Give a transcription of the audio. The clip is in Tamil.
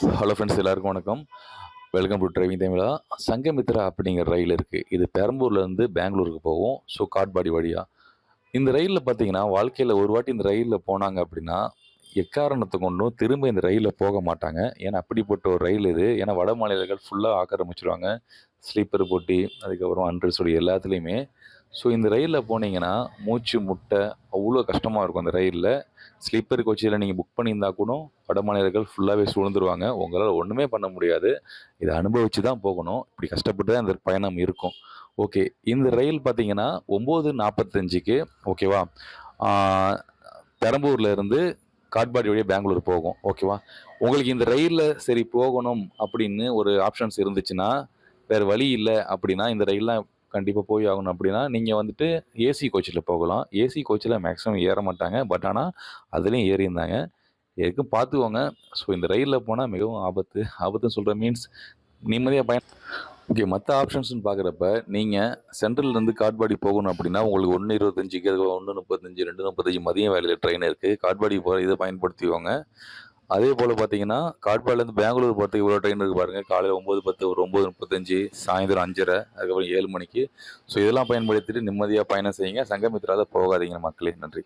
ஹலோ ஃப்ரெண்ட்ஸ் எல்லாருக்கும் வணக்கம். வெல்கம் டு டிரைவிங் தமிழா சங்கமித்ரா அப்படிங்கிற ரயில் இருக்குது இது பெரம்பூர்லேருந்து பெங்களூருக்கு போகும். ஸோ காட்பாடி வழியாக இந்த ரயிலில் பார்த்தீங்கன்னா வாழ்க்கையில் ஒரு வாட்டி இந்த ரயிலில் போனாங்க அப்படின்னா எக்காரணத்தை கொண்டும் திரும்ப இந்த ரயிலில் போக மாட்டாங்க. ஏன்னா அப்படிப்பட்ட ஒரு ரயில் இது. ஏன்னா வட மாநிலங்கள் ஃபுல்லாக ஆக்கிரமிச்சிருவாங்க. ஸ்லீப்பர் போட்டி அதுக்கப்புறம் அன்ரிசோடி எல்லாத்துலேயுமே. ஸோ இந்த ரயிலில் போனீங்கன்னா மூச்சு முட்டை அவ்வளோ கஷ்டமாக இருக்கும் அந்த ரயிலில். ஸ்லீப்பர் கோச்சில் நீங்கள் புக் பண்ணியிருந்தா கூட வட மாநிலர்கள் ஃபுல்லாகவே சூழ்ந்துருவாங்க. உங்களால் ஒன்றுமே பண்ண முடியாது. இதை அனுபவித்து தான் போகணும். இப்படி கஷ்டப்பட்டு தான் இந்த பயணம் இருக்கும். ஓகே இந்த ரயில் பார்த்தீங்கன்னா ஒம்பது நாற்பத்தஞ்சுக்கு ஓகேவா பெரம்பூரில் இருந்து காட்பாடி வழியாக பெங்களூர் போகும். ஓகேவா உங்களுக்கு இந்த ரயிலில் சரி போகணும் அப்படின்னு ஒரு ஆப்ஷன்ஸ் இருந்துச்சுன்னா வேறு வழி இல்லை அப்படின்னா இந்த ரயில்லாம் கண்டிப்பாக போய் ஆகணும். அப்படின்னா நீங்கள் வந்துட்டு ஏசி கோச்சில் போகலாம். ஏசி கோச்சில் மேக்ஸிமம் ஏற மாட்டாங்க. பட் ஆனால் அதுலேயும் ஏறியிருந்தாங்க. எதுக்கும் பார்த்துக்கோங்க ஸோ இந்த ரயிலில் போனால் மிகவும் ஆபத்து. ஆபத்துன்னு சொல்கிற மீன்ஸ் நிம்மதியாக பயன் ஓகே மற்ற ஆப்ஷன்ஸ்னு பார்க்குறப்ப நீங்கள் சென்ட்ரல்லேருந்து காட்பாடி போகணும் அப்படின்னா உங்களுக்கு ஒன்று இருபத்தஞ்சிக்கு ஒன்று முப்பத்தஞ்சு ரெண்டு முப்பத்தஞ்சு மதியம் வேலையில் ட்ரெயின் இருக்குது காட்பாடி போகிற இதை பயன்படுத்திக்கோங்க. அதே போல் பார்த்தீங்கன்னா காட்பாடிலேருந்து பெங்களூர் போகிறதுக்கு இவ்வளோ ட்ரெயின் இருக்குது பாருங்கள் காலையில் ஒம்பது பத்து ஒரு ஒம்பது முப்பத்தஞ்சு சாயந்தரம் அஞ்சரை அதுக்கப்புறம் ஏழு மணிக்கு. ஸோ இதெல்லாம் பயன்படுத்திட்டு நிம்மதியாக பயணம் செய்யுங்க. சங்கமித்ராவில் போகாதீங்க மக்களே. நன்றி.